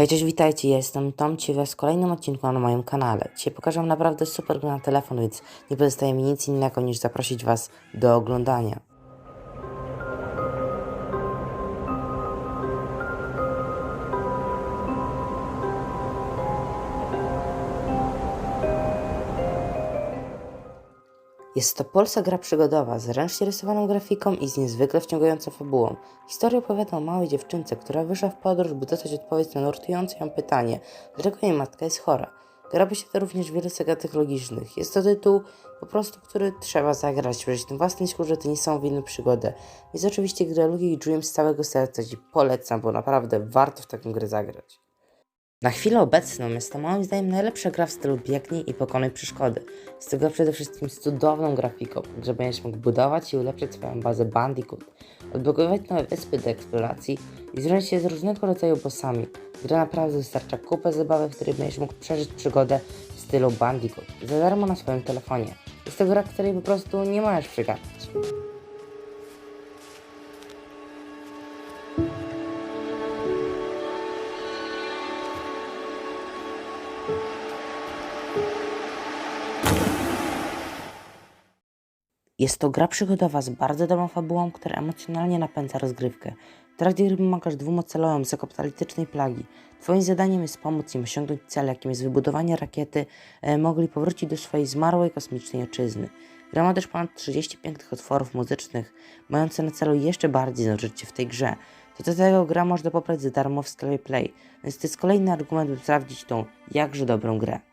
Hej, cześć, witajcie, jestem Tom Ciwe z kolejnym odcinku na moim kanale. Dzisiaj pokażę naprawdę super na telefon, więc nie pozostaje mi nic innego niż zaprosić was do oglądania. Jest to polska gra przygodowa z ręcznie rysowaną grafiką i z niezwykle wciągającą fabułą. Historia opowiada o małej dziewczynce, która wyszła w podróż, by dostać odpowiedź na nurtujące ją pytanie, dlaczego jej matka jest chora. Gra posiada również wiele zagadek logicznych. Jest to tytuł po prostu, który trzeba zagrać, przeżyć tym własnej skórze tę niesamowitą przygodę. Jest oczywiście gra Lucky Dream z całego serca i polecam, bo naprawdę warto w taką grę zagrać. Na chwilę obecną jest to moim zdaniem najlepsza gra w stylu biegnij i pokonaj przeszkody. To gra przede wszystkim z cudowną grafiką, że będziesz mógł budować i ulepszać swoją bazę Bandicoot, odblokowywać nowe wyspy do eksploracji i zrównać się z różnego rodzaju bossami. Gra naprawdę wystarcza kupę zabawy, w której będziesz mógł przeżyć przygodę w stylu Bandicoot za darmo na swoim telefonie. Jest to gra, której po prostu nie możesz przegapić. Jest to gra przygodowa z bardzo dobrą fabułą, która emocjonalnie napędza rozgrywkę. W trakcie gry pomagasz dwóm z apokaliptycznej plagi. Twoim zadaniem jest pomóc im osiągnąć cel, jakim jest wybudowanie rakiety, e, mogli powrócić do swojej zmarłej kosmicznej ojczyzny. Gra ma też ponad 30 pięknych utworów muzycznych, mające na celu jeszcze bardziej zanurzać się w tej grze. Do tego gra można pobrać za darmo w sklepie Play, więc to jest kolejny argument, by sprawdzić tą jakże dobrą grę.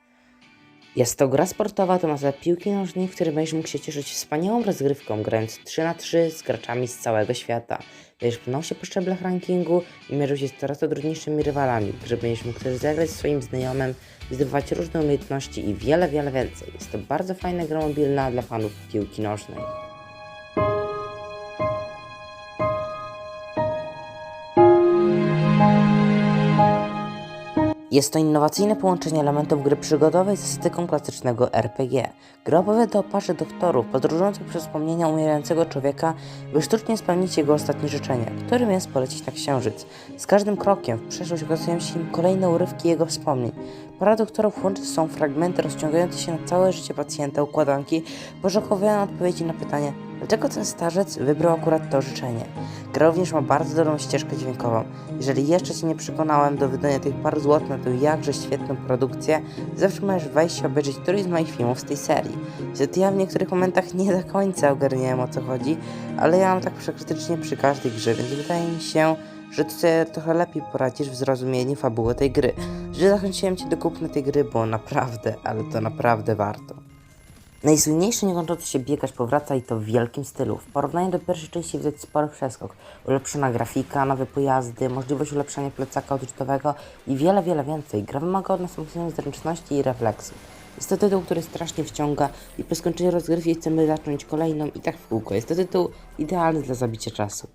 Jest to gra sportowa tematyczna piłki nożnej, w której będziesz mógł się cieszyć wspaniałą rozgrywką, grając 3 na 3 z graczami z całego świata. Będziesz pnął się po szczeblach rankingu i mierzył się z coraz to trudniejszymi rywalami, że będziesz mógł też zagrać swoim znajomym, zdobywać różne umiejętności i wiele, wiele więcej. Jest to bardzo fajna gra mobilna dla fanów piłki nożnej. Jest to innowacyjne połączenie elementów gry przygodowej z estetyką klasycznego RPG. Gra opowiada o parze doktorów podróżujących przez wspomnienia umierającego człowieka, by sztucznie spełnić jego ostatnie życzenie, którym jest polecieć na księżyc. Z każdym krokiem w przeszłość okazują się im kolejne urywki jego wspomnień. Para doktorów łączy są fragmenty rozciągające się na całe życie pacjenta układanki, poszukują odpowiedzi na pytanie, dlaczego ten starzec wybrał akurat to życzenie. Gra również ma bardzo dobrą ścieżkę dźwiękową. Jeżeli jeszcze Cię nie przekonałem do wydania tych paru złotych na tę jakże świetną produkcję, zawsze możesz wejść i obejrzeć któryś z moich filmów z tej serii. Niestety ja w niektórych momentach nie do końca ogarniałem o co chodzi, ale ja mam tak przekrytycznie przy każdej grze, więc wydaje mi się, że ty sobie trochę lepiej poradzisz w zrozumieniu fabuły tej gry. Że zachęciłem Cię do kupna tej gry, bo naprawdę, ale to naprawdę warto. Najsłynniejszy niekończący się biegacz powraca i to w wielkim stylu. W porównaniu do pierwszej części widać spory przeskok. Ulepszona grafika, nowe pojazdy, możliwość ulepszenia plecaka odrzutowego i wiele, wiele więcej. Gra wymaga od nas maksimum zręczności i refleksu. Jest to tytuł, który strasznie wciąga i po skończeniu rozgrywki chcemy zacząć kolejną i tak w kółko. Jest to tytuł idealny dla zabicia czasu.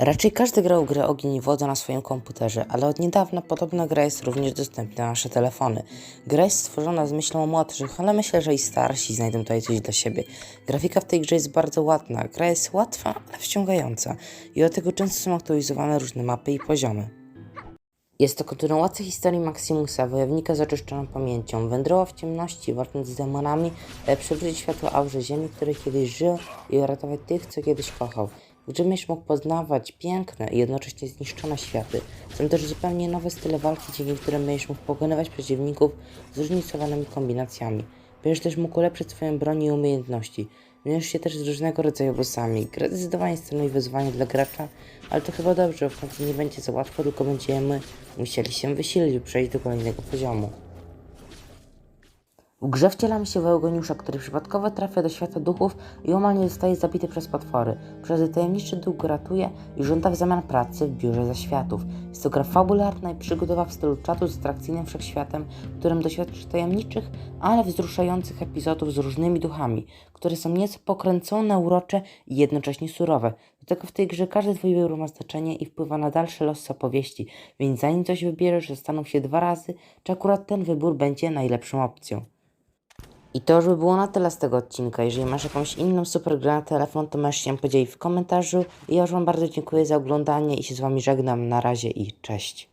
Raczej każdy grał grę Ogień i Woda na swoim komputerze, ale od niedawna podobna gra jest również dostępna na nasze telefony. Gra jest stworzona z myślą o młodszych, ale myślę, że i starsi znajdą tutaj coś dla siebie. Grafika w tej grze jest bardzo ładna, gra jest łatwa, ale wciągająca i do tego często są aktualizowane różne mapy i poziomy. Jest to kontynuacja historii Maximusa, wojownika z oczyszczoną pamięcią. Wędrował w ciemności, walcząc z demonami, ale przywrócić światło aurze ziemi, której kiedyś żył i uratować tych, co kiedyś kochał. Będziesz mógł poznawać piękne i jednocześnie zniszczone światy. Są też zupełnie nowe style walki, dzięki którym będziesz mógł pokonywać przeciwników zróżnicowanymi kombinacjami. Będziesz też mógł ulepszyć swoją broń i umiejętności. Mierzysz się też z różnego rodzaju bossami. Gra zdecydowanie stanowi wyzwanie dla gracza, ale to chyba dobrze, w końcu nie będzie za łatwo, tylko będziemy musieli się wysilić, by przejść do kolejnego poziomu. W grze wcielamy się w Eugeniusza, który przypadkowo trafia do świata duchów i omal nie zostaje zabity przez potwory. Przez tajemniczy duch ratuje i żąda w zamian pracy w biurze zaświatów. Jest to gra fabularna i przygodowa w stylu czatu z atrakcyjnym wszechświatem, w którym doświadczysz tajemniczych, ale wzruszających epizodów z różnymi duchami, które są nieco pokręcone, urocze i jednocześnie surowe. Do tego w tej grze każdy twój wybór ma znaczenie i wpływa na dalsze losy opowieści, więc zanim coś wybierzesz, zastanów się dwa razy, czy akurat ten wybór będzie najlepszą opcją. I to już by było na tyle z tego odcinka. Jeżeli masz jakąś inną super grę na telefon, to możesz się podzielić w komentarzu. I ja już Wam bardzo dziękuję za oglądanie i się z Wami żegnam. Na razie i cześć.